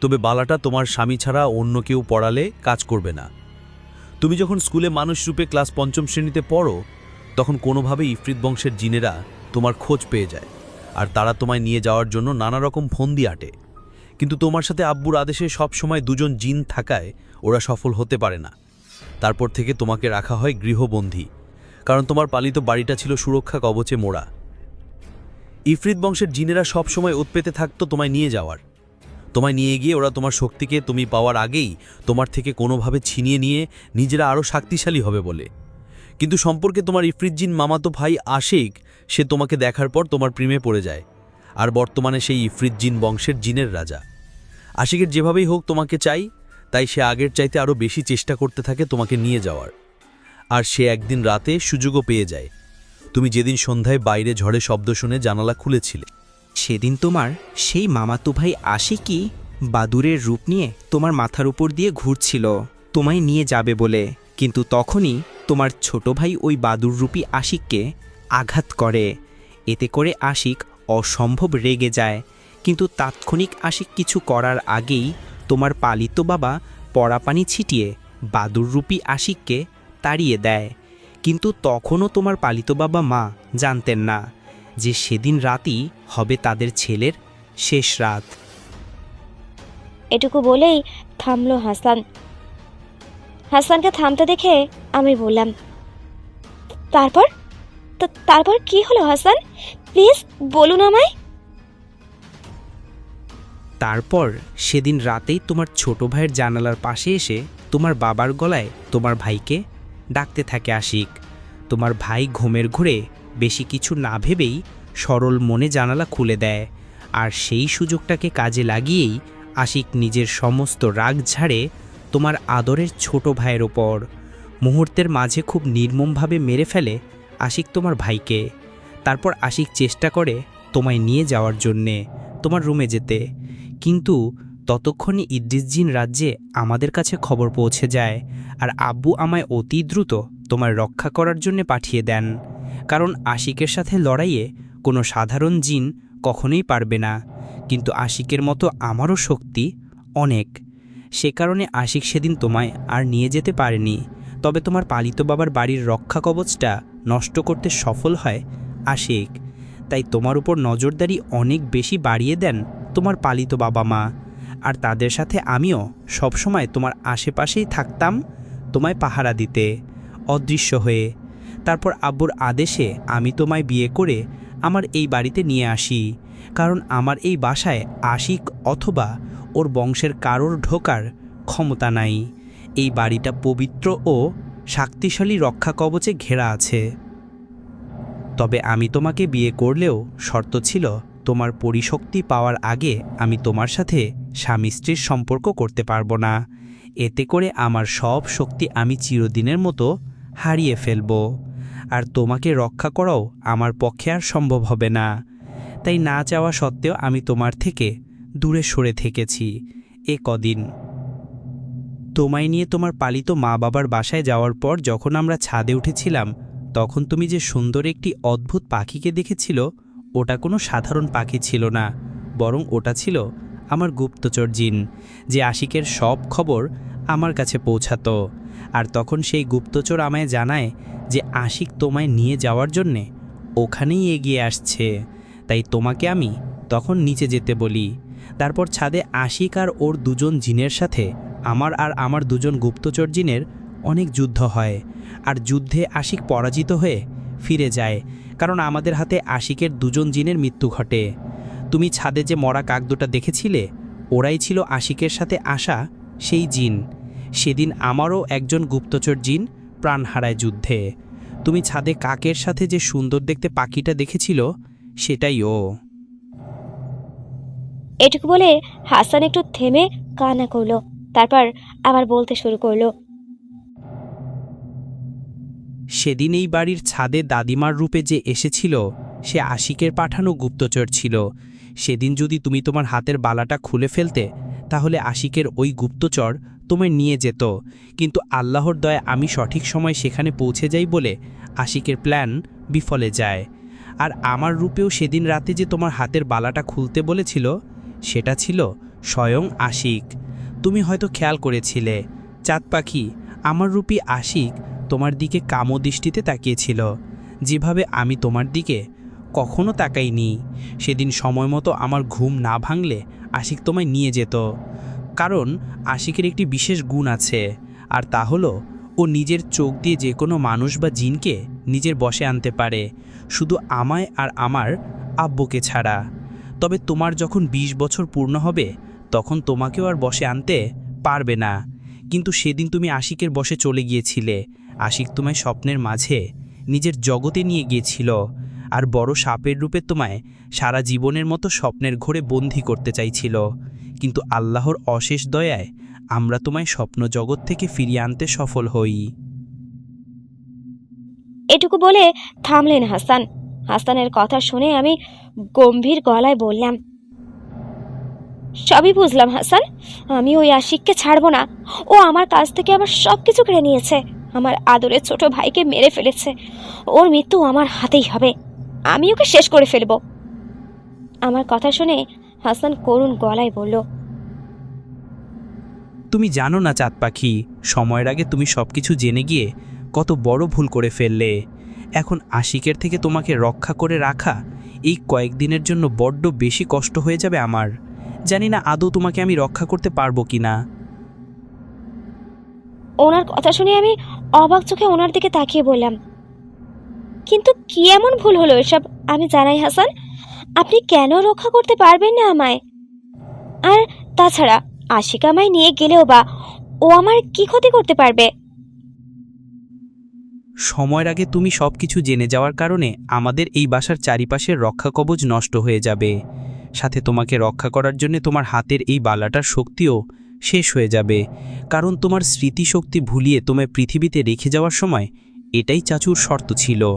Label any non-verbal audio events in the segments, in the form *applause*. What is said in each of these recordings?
তবে বালাটা তোমার স্বামী ছাড়া অন্য কেউ পড়ালে কাজ করবে না। তুমি যখন স্কুলে মানুষ রূপে ক্লাস পঞ্চম শ্রেণীতে পড়ো, তখন কোনোভাবে ইফরিত বংশের জিনেরা তোমার খোঁজ পেয়ে যায়, আর তারা তোমায় নিয়ে যাওয়ার জন্য নানা রকম ফন্দি আটে। কিন্তু তোমার সাথে আব্বুর আদেশে সব সময় দুজন জিন থাকায় ওরা সফল হতে পারে না। তারপর থেকে তোমাকে রাখা হয় গৃহবন্দী, কারণ তোমার পালিত বাড়িটা ছিল সুরক্ষা কবচে মোড়া। ইফরিত বংশের জিনেরা সব সময় উৎপেতে থাকতো তোমায় নিয়ে যাওয়ার। তোমায় নিয়ে গিয়ে ওরা তোমার শক্তিকে তুমি পাওয়ার আগেই তোমার থেকে কোনোভাবে ছিনিয়ে নিয়ে নিজেরা আরও শক্তিশালী হবে বলে। কিন্তু সম্পর্কে তোমার ইফরিত জিন মামাতো ভাই আশিক, সে তোমাকে দেখার পর তোমার প্রেমে পড়ে যায়। আর বর্তমানে সেই ইফরিত জিন বংশের জিনের রাজা। আশিকের যেভাবেই হোক তোমাকে চাই, তাই সে আগের চাইতে আরও বেশি চেষ্টা করতে থাকে তোমাকে নিয়ে যাওয়ার। আর সে একদিন রাতে সুযোগও পেয়ে যায়। তুমি যেদিন সন্ধ্যায় বাইরে ঝড়ে শব্দ শুনে জানালা খুলেছিলে। সেদিন তোমার সেই মামাতো ভাই আসে কি বাদুরের রূপ নিয়ে তোমার মাথার উপর দিয়ে ঘুরছিল, তোমায় নিয়ে যাবে বলে। কিন্তু তখনই তোমার ছোট ভাই ওই বাদুররূপী আশিককে আঘাত করে। এতে করে আশিক অসম্ভব রেগে যায়। কিন্তু তাৎক্ষণিক আশিক কিছু করার আগেই তোমার পালিত বাবা পরাপানি ছিটিয়ে বাদুররূপী আশিককে তাড়িয়ে দেয়। কিন্তু তখনও তোমার পালিত বাবা মা জানতেন না। যে সেদিন রাতই হবে তাদের ছেলের শেষ রাত। এটুকু বলেই থামলো হাসান। হাসানকে থামতে দেখে আমি বললাম তারপর? তারপর কি হলো হাসান? প্লিজ বলুন আমায়। তারপর সেদিন রাতেই তোমার ছোট ভাইয়ের জানালার পাশে এসে তোমার বাবার গলায় তোমার ভাইকে ডাকতে থাকে আশিক। তোমার ভাই ঘুমের ঘুরে বেশি কিছু না ভেবেই সরল মনে জানালা খুলে দেয়, আর সেই সুযোগটাকে কাজে লাগিয়েই আশিক নিজের সমস্ত রাগ ঝাড়ে তোমার আদরের ছোট ভাইয়ের ওপর। মুহূর্তের মাঝে খুব নির্মমভাবে মেরে ফেলে আশিক তোমার ভাইকে। তারপর আশিক চেষ্টা করে তোমায় নিয়ে যাওয়ার জন্যে, তোমার রুমে যেতে। কিন্তু ততক্ষণে ইদ্রিসজিন রাজ্যে আমাদের কাছে খবর পৌঁছে যায়, আর আব্বু আমায় অতি দ্রুত তোমার রক্ষা করার জন্য পাঠিয়ে দেন। কারণ আশিকের সাথে লড়াইয়ে কোনো সাধারণ জিন কখনোই পারবে না। কিন্তু আশিকের মতো আমারও শক্তি অনেক। সে কারণে আশিক সেদিন তোমায় আর নিয়ে যেতে পারেনি। তবে তোমার পালিত বাবার বাড়ির রক্ষা কবচটা নষ্ট করতে সফল হয় আশিক। তাই তোমার উপর নজরদারি অনেক বেশি বাড়িয়ে দেন তোমার পালিত বাবা মা। আর তাদের সাথে আমিও সবসময় তোমার আশেপাশেই থাকতাম তোমায় পাহারা দিতে। অদৃশ্য হয়ে তারপর আব্বুর আদেশে আমি তোমায় বিয়ে করে আমার এই বাড়িতে নিয়ে আসি। কারণ আমার এই বাসায় আশিক অথবা ওর বংশের কারোর ঢোকার ক্ষমতা নাই। এই বাড়িটা পবিত্র ও শক্তিশালী রক্ষা কবচে ঘেরা আছে। তবে আমি তোমাকে বিয়ে করলেও শর্ত ছিল তোমার পরিশক্তি পাওয়ার আগে আমি তোমার সাথে স্বামী স্ত্রীর সম্পর্ক করতে পারব না। এতে করে আমার সব শক্তি আমি চিরদিনের মতো হারিয়ে ফেলব। আর তোমাকে রক্ষা করাও আমার পক্ষে আর সম্ভব হবে না। তাই না চাওয়া সত্ত্বেও আমি তোমার থেকে দূরে সরে থেকেছি। এ কদিন। তোমায় নিয়ে তোমার পালিত মা বাবার বাসায় যাওয়ার পর যখন আমরা ছাদে উঠেছিলাম, তখন তুমি যে সুন্দর একটি অদ্ভুত পাখিকে দেখেছিল, ওটা কোনো সাধারণ পাখি ছিল না, বরং ওটা ছিল আমার গুপ্তচর জিন, যে আশিকের সব খবর আমার কাছে পৌঁছাতো। আর তখন সেই গুপ্তচর আমায় জানায় যে আশিক তোমায় নিয়ে যাওয়ার জন্যে ওখানেই এগিয়ে আসছে। তাই তোমাকে আমি তখন নিচে যেতে বলি। তারপর ছাদে আশিক আর ওর দুজন জিনের সাথে, আমার আর আমার দুজন গুপ্তচর জিনের অনেক যুদ্ধ হয়। আর যুদ্ধে আশিক পরাজিত হয়ে ফিরে যায়, কারণ আমাদের হাতে আশিকের দুজন জিনের মৃত্যু ঘটে। তুমি ছাদে যে মরা কাক দুটা দেখেছিলে, ওরাই ছিল আশিকের সাথে আসা সেই জিন। সেদিন আমারও একজন গুপ্তচর জিন প্রাণ হারায় যুদ্ধে। তুমি ছাদে কাকের সাথে যে সুন্দর দেখতে পাখিটা দেখেছিল সেটাই ও। এটুকু বলে হাসান একটু থেমে কান্না করল তারপর আবার বলতে শুরু করল। সেদিন এই বাড়ির ছাদে দাদিমার রূপে যে এসেছিল সে আশিকের পাঠানো গুপ্তচর ছিল। সেদিন যদি তুমি তোমার হাতের বালাটা খুলে ফেলতে তাহলে আশিকের ওই গুপ্তচর তোমায় নিয়ে যেত। কিন্তু আল্লাহর দয়া আমি সঠিক সময় সেখানে পৌঁছে যাই বলে আশিকের প্ল্যান বিফলে যায়। আর আমার রূপেও সেদিন রাতে যে তোমার হাতের বালাটা খুলতে বলেছিল, সেটা ছিল স্বয়ং আশিক। তুমি হয়তো খেয়াল করেছিলে, চাঁদ পাখি, আমার রূপী আশিক তোমার দিকে কামো দৃষ্টিতে তাকিয়েছিল। যেভাবে আমি তোমার দিকে কখনো তাকাইনি। সেদিন সময় মতো আমার ঘুম না ভাঙলে আশিক তোমায় নিয়ে যেত। কারণ আশিকের একটি বিশেষ গুণ আছে, আর তা হলো ও নিজের চোখ দিয়ে যে কোনো মানুষ বা জিনকে নিজের বশে আনতে পারে, শুধু আমায় আর আমার আব্বুকে ছাড়া। তবে তোমার যখন ২০ বছর পূর্ণ হবে, তখন তোমাকেও আর বসে আনতে পারবে না। কিন্তু সেদিন তুমি আশিকের বসে চলে গিয়েছিলে। আশিক তোমায় স্বপ্নের মাঝে নিজের জগতে নিয়ে গিয়েছিল, আর বড় সাপের রূপে তোমায় সারা জীবনের মতো স্বপ্নের ঘোরে বন্দি করতে চাইছিল। কিন্তু আল্লাহর অশেষ দয়ায় আমরা তোমায় স্বপ্ন জগৎ থেকে ফিরিয়ে আনতে সফল হই। এটুকু বলে থামলেন হাসান। হাসানের কথা শুনে আমি গম্ভীর গলায় বললাম, সবই বুঝলাম হাসান। আমি ওই আশিককে ছাড়বো না। ও আমার কাছ থেকে আমার সব কিছু কেড়ে নিয়েছে। আমার আদরের ছোট ভাইকে মেরে ফেলেছে। ওর মৃত্যু আমার হাতেই হবে। আমি ওকে শেষ করে ফেলব। আমার কথা শুনে হাসান করুণ গলায় বলল তুমি জানো না চাঁদ পাখি সময়ের আগে তুমি সব কিছু জেনে গিয়ে কত বড় ভুল করে ফেললে। এখন আশিকের থেকে তোমাকে রক্ষা করে রাখা এই কয়েকদিনের জন্য বড্ড বেশি কষ্ট হয়ে যাবে আমার। জানি না আদৌ তোমাকে আমি রক্ষা করতে পারব কি না। ওনার কথা শুনে আমি অবাক চোখে ওনার দিকে তাকিয়ে বললাম কিন্তু কি এমন ভুল হলো এসব? আমি জানাই হাসান আপনি কেন রক্ষা করতে পারবেন না আমায়? আর তাছাড়া আশিক আমায় নিয়ে গেলেও বা ও আমার কি ক্ষতি করতে পারবে? সময়ের আগে তুমি সব কিছু জেনে যাওয়ার কারণে আমাদের এই বাসার চারিপাশের রক্ষা কবচ নষ্ট হয়ে যাবে। সাথে তোমাকে রক্ষা করার জন্য তোমার হাতের এই বালাটার শক্তিও শেষ হয়ে যাবে। কারণ তোমার স্মৃতিশক্তি ভুলিয়ে তোমায় পৃথিবীতে রেখে যাওয়ার সময় এটাই চাচুর শর্ত ছিল।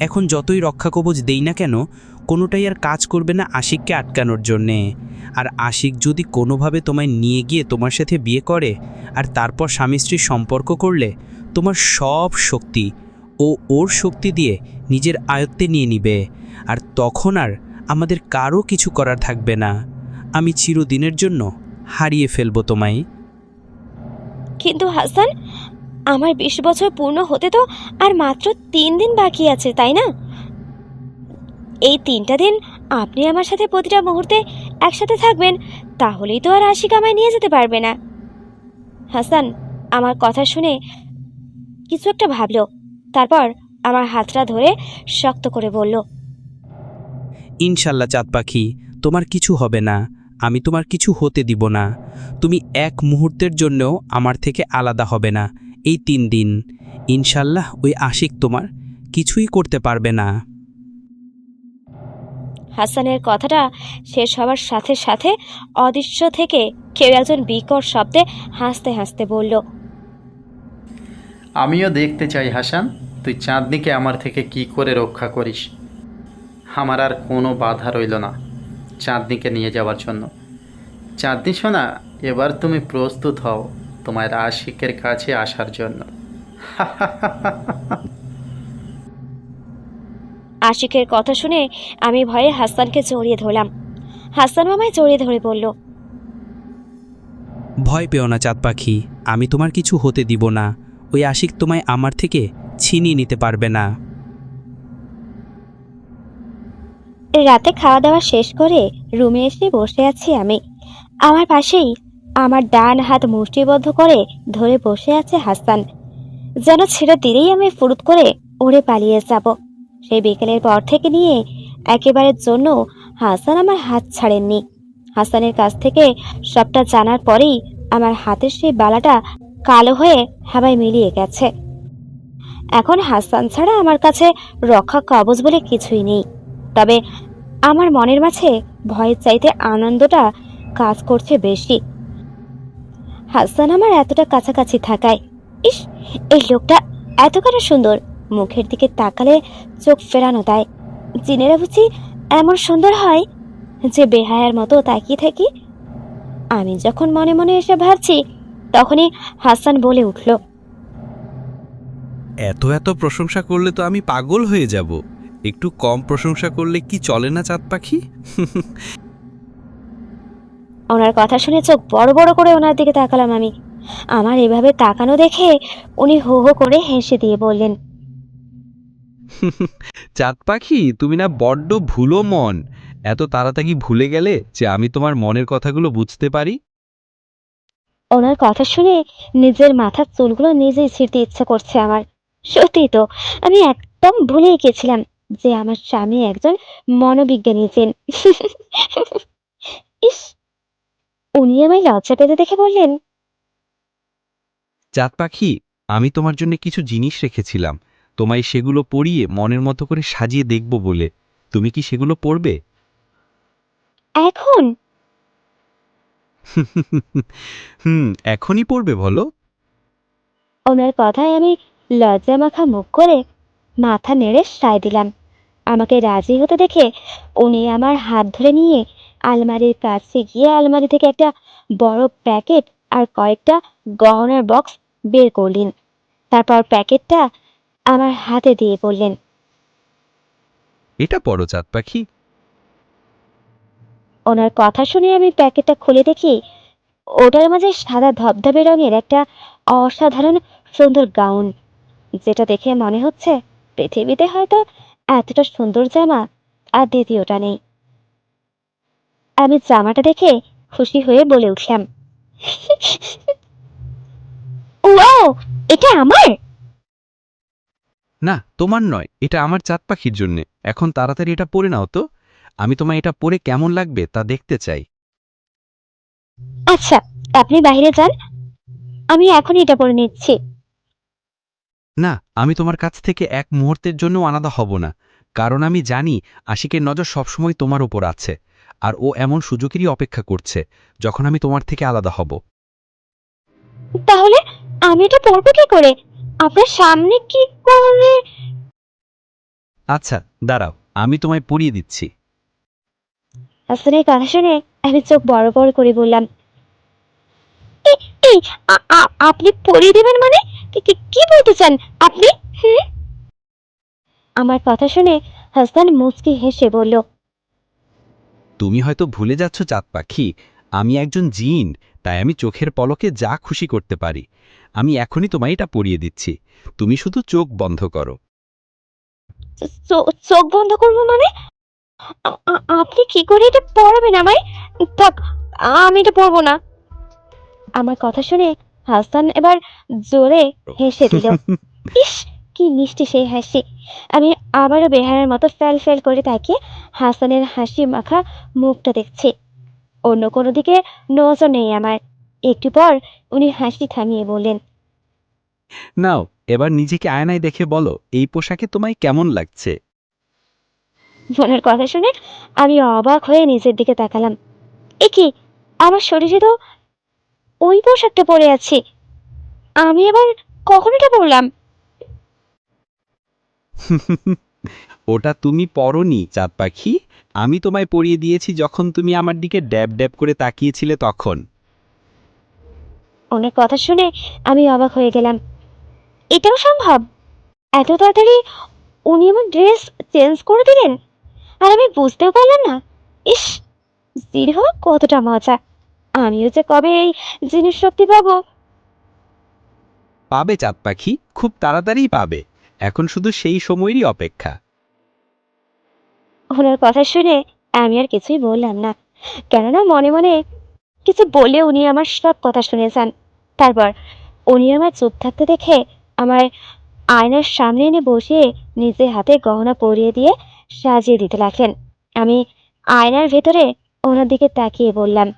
এখন যতই রক্ষা কবচ দেই না কেন কোনোটাই আর কাজ করবে না আশিককে আটকানোর জন্যে। আর আশিক যদি কোনোভাবে তোমায় নিয়ে গিয়ে তোমার সাথে বিয়ে করে, আর তারপর স্বামী স্ত্রীর সম্পর্ক করলে, তোমার সব শক্তি ও ওর শক্তি দিয়ে নিজের আয়ত্তে নিয়ে নিবে। আর তখন আর আমাদের কারও কিছু করার থাকবে না। আমি চিরদিনের জন্য হারিয়ে ফেলব তোমায়। কিন্তু হাসান, আমার বিশ বছর পূর্ণ হতে তো আর মাত্র তিন দিন বাকি আছে, তাই না? তিনটা দিন আপনি আমার সাথে প্রতিটা মুহূর্তে একসাথে থাকবেন, তাহলেই তো আর আশিক আমায় নিয়ে যেতে পারবে না। হাসান, আমার কথা শুনে কিছু একটা ভাবলো, তারপর আমার হাতটা ধরে শক্ত করে বলল, ইনশাল্লাহ চাঁদ পাখি, তোমার কিছু হবে না, আমি তোমার কিছু হতে দিব না। তুমি এক মুহূর্তের জন্যও আমার থেকে আলাদা হবে না, এই তিন দিন। ইনশাল্লাহ ওই আশিক তোমার কিছুই করতে পারবে না। হাসানের কথাটা শেষ হওয়ার সাথে সাথে অদৃশ্য থেকে কেউ একজন বিকট শব্দে হাসতে হাসতে বলল, আমিও দেখতে চাই হাসান, তুই চাঁদনিকে আমার থেকে কি করে রক্ষা করিস? আমার আর কোনো বাধা রইল না চাঁদনিকে নিয়ে যাওয়ার জন্য। চাঁদনি শোনা এবার তুমি প্রস্তুত হও তোমার আশিকের কাছে আসার জন্য। *laughs* আশিকের কথা শুনে আমি ভয়ে হাসানকে জড়িয়ে ধরলাম। হাসান মামায় জড়িয়ে ধরে বলল ভয় পেও না চাঁদ পাখি আমি তোমার কিছু হতে দিব না। ওই আশিক তোমায় আমার থেকে ছিনিয়ে নিতে পারবে না। রাতে খাওয়া দাওয়া শেষ করে রুমে এসে বসে আছি আমি। আমার পাশেই আমার ডান হাত মুষ্টিবদ্ধ করে ধরে বসে আছে হাসান। যেন ছেড়ে দিলেই আমি ফুরুত করে উড়ে পালিয়ে যাব। সেই বিকেলের পর থেকে নিয়ে একেবারের জন্য হাসান আমার হাত ছাড়েননি। হাসানের কাছ থেকে সবটা জানার পরেই আমার হাতের সেই বালাটা কালো হয়ে হাওয়ায় মিলিয়ে গেছে। এখন হাসান ছাড়া আমার কাছে রক্ষা কবচ বলে কিছুই নেই। তবে আমার মনের মাঝে ভয়ের চাইতে আনন্দটা কাজ করছে বেশি। হাসান আমার এতটা কাছাকাছি থাকায়, ইস, এই লোকটা এত সুন্দর। মুখের দিকে তাকালে চোখ ফেরানো দেয় জিনেরা বুঝি এমন সুন্দর হয় যে বেহায়ার মতো তাকিয়ে থাকি। আমি যখন মনে মনে এসে ভাবছি তখনই হাসান বলে উঠল এত এত প্রশংসা করলে তো আমি পাগল হয়ে যাব। একটু কম প্রশংসা করলে কি চলে না চাঁদ পাখি? *laughs* ওনার কথা শুনে চোখ বড় বড় করে ওনার দিকে তাকালাম আমি। আমার এভাবে তাকানো দেখে উনি হো হো করে হেসে দিয়ে বললেন *laughs* চাঁদ পাখি? তুমি না বড্ড ভুলো মন। এত তাড়াতাড়ি ভুলে গেলে যে আমি তোমার মনের কথাগুলো বুঝতে পারি? ওনার কথা শুনে নিজের মাথার চুলগুলো নিজেই ছিঁড়তে ইচ্ছা করছে আমার। সত্যি তো আমি একদম ভুলেই গেছিলাম যে আমার স্বামী একজন মনোবিজ্ঞানী ছিলেন। *laughs* ইস উনি আমায় লজ্জা পেতে দেখে বললেন। চাঁদ পাখি আমি তোমার জন্য কিছু জিনিস রেখেছিলাম। তোমায় সেগুলো পরিয়ে মনের মতো করে সাজিয়ে দেখব বলে। তুমি কি সেগুলো পড়বে? এখন? হুম এখনই পড়বে বলো। ওনার কথায় আমি লজ্জা মাখা মুখ করে মাথা নেড়ে সায় দিলাম। আমাকে রাজি হতে দেখে উনি আমার হাত ধরে নিয়ে আলমারির কাছে গিয়ে আলমারি থেকে একটা বড় প্যাকেট আর কয়েকটা গহনার বক্স বের করলেন। তারপর প্যাকেটটা আমার হাতে দিয়ে বললেন এটা পড়ো চাঁদ পাখি। ওনার কথা শুনে আমি প্যাকেটটা খুলে দেখি। ওটার মাঝে সাদা ধবধবে রঙের একটা অসাধারণ সুন্দর গাউন যেটা দেখে মনে হচ্ছে পৃথিবীতে হয়তো এতটা সুন্দর জামা আর দ্বিতীয়টা নেই। আমি জামাটা দেখে খুশি হয়ে বলে উঠলাম ও এটা আমার? না তোমার নয় এটা আমার চাঁদ পাখির জন্যে। এখন তাড়াতাড়ি এটা পরে নাও তো। আমি তোমায় এটা পরে কেমন লাগবে তা দেখতে চাই। আচ্ছা আপনি বাইরে যান। আমি এখনই এটা পরে নিচ্ছি। না আমি তোমার কাছ থেকে এক মুহূর্তের জন্য আলাদা হব না। কারণ আমি জানি আশিকের নজর সবসময় তোমার ওপর আছে আর ও এমন সুযোগেরই অপেক্ষা করছে যখন আমি তোমার থেকে আলাদা হব। তাহলে আমি এটা পরবো কি করে? আপনার সামনে কি করে? আচ্ছা দাঁড়াও আমি তোমায় পরিয়ে দিচ্ছি। হাসানের কথা শুনে আমি চোখ বড় বড় করে বললাম "এই, এই, আ- আ- আপনি পরিয়ে দেবেন মানে? কি- কি- কি বলতে চান আপনি? হুম?" আমার কথা শুনে হাসান মুচকি হেসে বলল তুমি হয়তো ভুলে যাচ্ছ চাঁদ পাখি আমি একজন জিন তাই আমি চোখের পলকে যা খুশি করতে পারি। আমি এখনই তোমায় এটা পরিয়ে দিচ্ছি। তুমি শুধু চোখ বন্ধ করো। "চো- চোখ বন্ধ করব মানে? আপনি কি করে এটা পড়াবেন আমায়? থাক আমি এটা পড়ব না। আমার কথা শুনে হাসান এবার জোরে হেসে দিল। *laughs* ইস কি মিষ্টি সেই হাসি। আমি আবারও বেহারের মতো ফেল ফেল করে তাকিয়ে হাসানের হাসি মাখা মুখটা দেখছি। অন্য কোনো দিকে নজর নেই আমার। একটু পর উনি হাসি থামিয়ে বললেন নাও এবার নিজেকে আয়নায় দেখে বলো এই পোশাকে তোমায় কেমন লাগছে? মনের কথা শুনে আমি অবাক হয়ে নিজের দিকে তাকালাম। এ কি আমার শরীরে তো ওই পোশাকটা পরে আছি। আমি এবার কখন এটা পরলাম? *laughs* ওটা তুমি পরনি চাঁদ পাখি। আমি তোমায় পরিয়ে দিয়েছি যখন তুমি আমার দিকে ড্যাব ড্যাব করে তাকিয়েছিলে তখন। ওনার কথা শুনে আমি অবাক হয়ে গেলাম। এটাও সম্ভব? এত তাড়াতাড়ি উনি আমার ড্রেস চেঞ্জ করে দিলেন? আর আমি বুঝতেও পারলাম না। ইস জির কতটা মজা। আমিও যে কবে এই জিনিস শক্তি পাবো? পাবে চাঁদ পাখি খুব তাড়াতাড়ি পাবে। এখন শুধু সেই সময়েরই অপেক্ষা। ওনার কথা শুনে আমি আর কিছুই বললাম না। কেননা মনে মনে কিছু বলে উনি আমার সব কথা শুনেছেন। তারপর উনি আমার চুপ থাকতে দেখে আমার আয়নার সামনে এনে বসিয়ে নিজে হাতে গহনা পরিয়ে দিয়ে সাজিয়ে দিতে লাগলেন। আমি আয়নার ভেতরে ওনার দিকে তাকিয়ে বললাম